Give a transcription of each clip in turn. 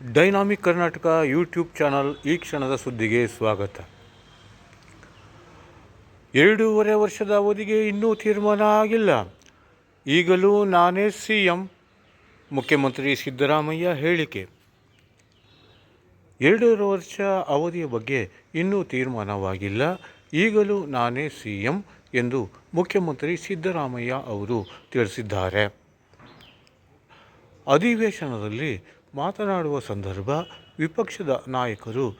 Dynamic Karnataka YouTube channel ಈ ಕ್ಷಣದ ಸುದ್ದಿಗೆ ಸ್ವಾಗತ. ಎರಡೂವರೆ ವರ್ಷದ ಅವಧಿಗೆ ಇನ್ನೂ ತೀರ್ಮಾನ ಆಗಿಲ್ಲ. ಈಗಲೂ ನಾನೇ ಸಿ ಎಂ ಮುಖ್ಯಮಂತ್ರಿ ಸಿದ್ದರಾಮಯ್ಯ ಹೇಳಿಕೆ. ಎರಡೂವರೆ ವರ್ಷ ಅವಧಿಯ ಬಗ್ಗೆ ಇನ್ನೂ ತೀರ್ಮಾನವಾಗಿಲ್ಲ. ಈಗಲೂ ನಾನೇ ಸಿ ಎಂ ಎಂದು ಮುಖ್ಯಮಂತ್ರಿ ಸಿದ್ದರಾಮಯ್ಯ ಅವರು ತಿಳಿಸಿದ್ದಾರೆ. ಅಧಿವೇಶನದಲ್ಲಿ ಮಾತನಾಡುವ ಸಂದರ್ಭ ವಿಪಕ್ಷದ ನಾಯಕರು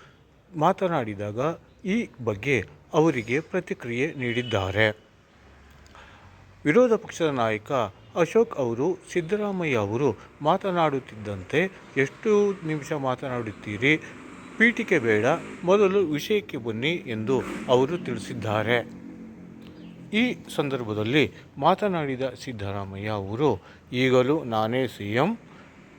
ಮಾತನಾಡಿದಾಗ ಈ ಬಗ್ಗೆ ಅವರಿಗೆ ಪ್ರತಿಕ್ರಿಯೆ ನೀಡಿದ್ದಾರೆ. ವಿರೋಧ ಪಕ್ಷದ ನಾಯಕ ಅಶೋಕ್ ಅವರು ಸಿದ್ದರಾಮಯ್ಯ ಅವರು ಮಾತನಾಡುತ್ತಿದ್ದಂತೆ, ಎಷ್ಟು ನಿಮಿಷ ಮಾತನಾಡುತ್ತೀರಿ? ಪೀಠಿಕೆ ಬೇಡ, ಮೊದಲು ವಿಷಯಕ್ಕೆ ಬನ್ನಿ ಎಂದು ಅವರು ತಿಳಿಸಿದ್ದಾರೆ. ಈ ಸಂದರ್ಭದಲ್ಲಿ ಮಾತನಾಡಿದ ಸಿದ್ದರಾಮಯ್ಯ ಅವರು, ಈಗಲೂ ನಾನೇ ಸಿ ಎಂ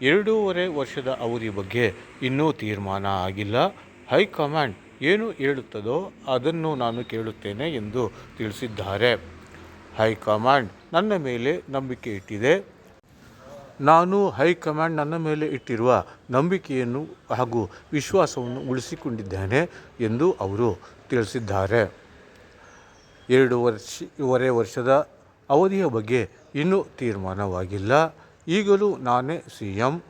ಎರಡೂವರೆ ವರ್ಷದ ಅವಧಿ ಬಗ್ಗೆ ಇನ್ನೂ ತೀರ್ಮಾನ ಆಗಿಲ್ಲ. ಹೈಕಮಾಂಡ್ ಏನು ಹೇಳುತ್ತದೋ ಅದನ್ನು ನಾನು ಕೇಳುತ್ತೇನೆ ಎಂದು ತಿಳಿಸಿದ್ದಾರೆ. ಹೈಕಮಾಂಡ್ ನನ್ನ ಮೇಲೆ ನಂಬಿಕೆ ಇಟ್ಟಿದೆ. ನಾನು ಹೈಕಮಾಂಡ್ ನನ್ನ ಮೇಲೆ ಇಟ್ಟಿರುವ ನಂಬಿಕೆಯನ್ನು ಹಾಗೂ ವಿಶ್ವಾಸವನ್ನು ಉಳಿಸಿಕೊಂಡಿದ್ದೇನೆ ಎಂದು ಅವರು ತಿಳಿಸಿದ್ದಾರೆ. ಎರಡು ವರ್ಷವರೆ ವರ್ಷದ ಅವಧಿಯ ಬಗ್ಗೆ ಇನ್ನೂ ತೀರ್ಮಾನವಾಗಿಲ್ಲ. ಈಗಲೂ ನಾನೇ ಸಿ ಎಂ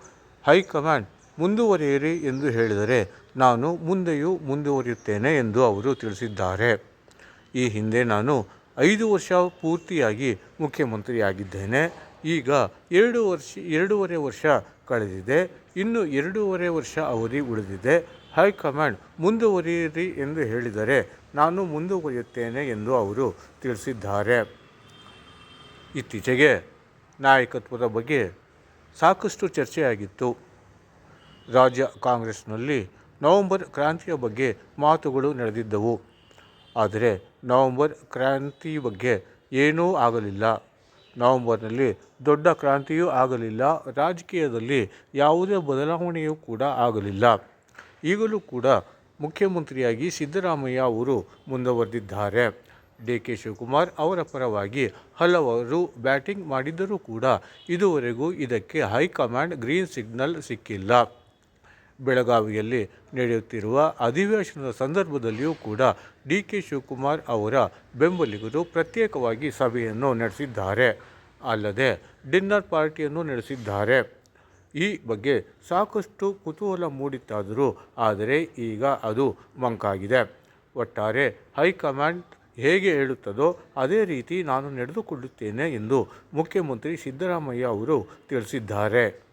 ಹೈಕಮಾಂಡ್ ಮುಂದುವರಿಯಿರಿ ಎಂದು ಹೇಳಿದರೆ ನಾನು ಮುಂದೆಯೂ ಮುಂದುವರಿಯುತ್ತೇನೆ ಎಂದು ಅವರು ತಿಳಿಸಿದ್ದಾರೆ. ಈ ಹಿಂದೆ ನಾನು ಐದು ವರ್ಷ ಪೂರ್ತಿಯಾಗಿ ಮುಖ್ಯಮಂತ್ರಿಯಾಗಿದ್ದೇನೆ. ಈಗ ಎರಡು ವರ್ಷ, ಎರಡೂವರೆ ವರ್ಷ ಕಳೆದಿದೆ. ಇನ್ನು ಎರಡೂವರೆ ವರ್ಷ ಅವಧಿ ಉಳಿದಿದೆ. ಹೈಕಮಾಂಡ್ ಮುಂದುವರಿಯಿರಿ ಎಂದು ಹೇಳಿದರೆ ನಾನು ಮುಂದುವರಿಯುತ್ತೇನೆ ಎಂದು ಅವರು ತಿಳಿಸಿದ್ದಾರೆ. ಇತ್ತೀಚೆಗೆ ನಾಯಕತ್ವದ ಬಗ್ಗೆ ಸಾಕಷ್ಟು ಚರ್ಚೆಯಾಗಿತ್ತು. ರಾಜ್ಯ ಕಾಂಗ್ರೆಸ್ನಲ್ಲಿ ನವೆಂಬರ್ ಕ್ರಾಂತಿಯ ಬಗ್ಗೆ ಮಾತುಗಳು ನಡೆದಿದ್ದವು. ಆದರೆ ನವೆಂಬರ್ ಕ್ರಾಂತಿ ಬಗ್ಗೆ ಏನೂ ಆಗಲಿಲ್ಲ. ನವೆಂಬರ್ನಲ್ಲಿ ದೊಡ್ಡ ಕ್ರಾಂತಿಯೂ ಆಗಲಿಲ್ಲ. ರಾಜಕೀಯದಲ್ಲಿ ಯಾವುದೇ ಬದಲಾವಣೆಯೂ ಕೂಡ ಆಗಲಿಲ್ಲ. ಈಗಲೂ ಕೂಡ ಮುಖ್ಯಮಂತ್ರಿಯಾಗಿ ಸಿದ್ದರಾಮಯ್ಯ ಅವರು ಮುಂದುವರೆದಿದ್ದಾರೆ. ಡಿ ಕೆ ಶಿವಕುಮಾರ್ ಅವರ ಪರವಾಗಿ ಹಲವರು ಬ್ಯಾಟಿಂಗ್ ಮಾಡಿದ್ದರೂ ಕೂಡ ಇದುವರೆಗೂ ಇದಕ್ಕೆ ಹೈಕಮಾಂಡ್ ಗ್ರೀನ್ ಸಿಗ್ನಲ್ ಸಿಕ್ಕಿಲ್ಲ. ಬೆಳಗಾವಿಯಲ್ಲಿ ನಡೆಯುತ್ತಿರುವ ಅಧಿವೇಶನದ ಸಂದರ್ಭದಲ್ಲಿಯೂ ಕೂಡ ಡಿ ಕೆ ಶಿವಕುಮಾರ್ ಅವರ ಬೆಂಬಲಿಗರು ಪ್ರತ್ಯೇಕವಾಗಿ ಸಭೆಯನ್ನು ನಡೆಸಿದ್ದಾರೆ. ಅಲ್ಲದೆ ಡಿನ್ನರ್ ಪಾರ್ಟಿಯನ್ನು ನಡೆಸಿದ್ದಾರೆ. ಈ ಬಗ್ಗೆ ಸಾಕಷ್ಟು ಕುತೂಹಲ ಮೂಡಿತ್ತಾದರೂ ಆದರೆ ಈಗ ಅದು ಮಂಕಾಗಿದೆ. ಒಟ್ಟಾರೆ ಹೈಕಮಾಂಡ್ ಹೇಗೆ ಹೇಳುತ್ತದೋ ಅದೇ ರೀತಿ ನಾನು ನಡೆದುಕೊಳ್ಳುತ್ತೇನೆ ಎಂದು ಮುಖ್ಯಮಂತ್ರಿ ಸಿದ್ದರಾಮಯ್ಯ ಅವರು ತಿಳಿಸಿದ್ದಾರೆ.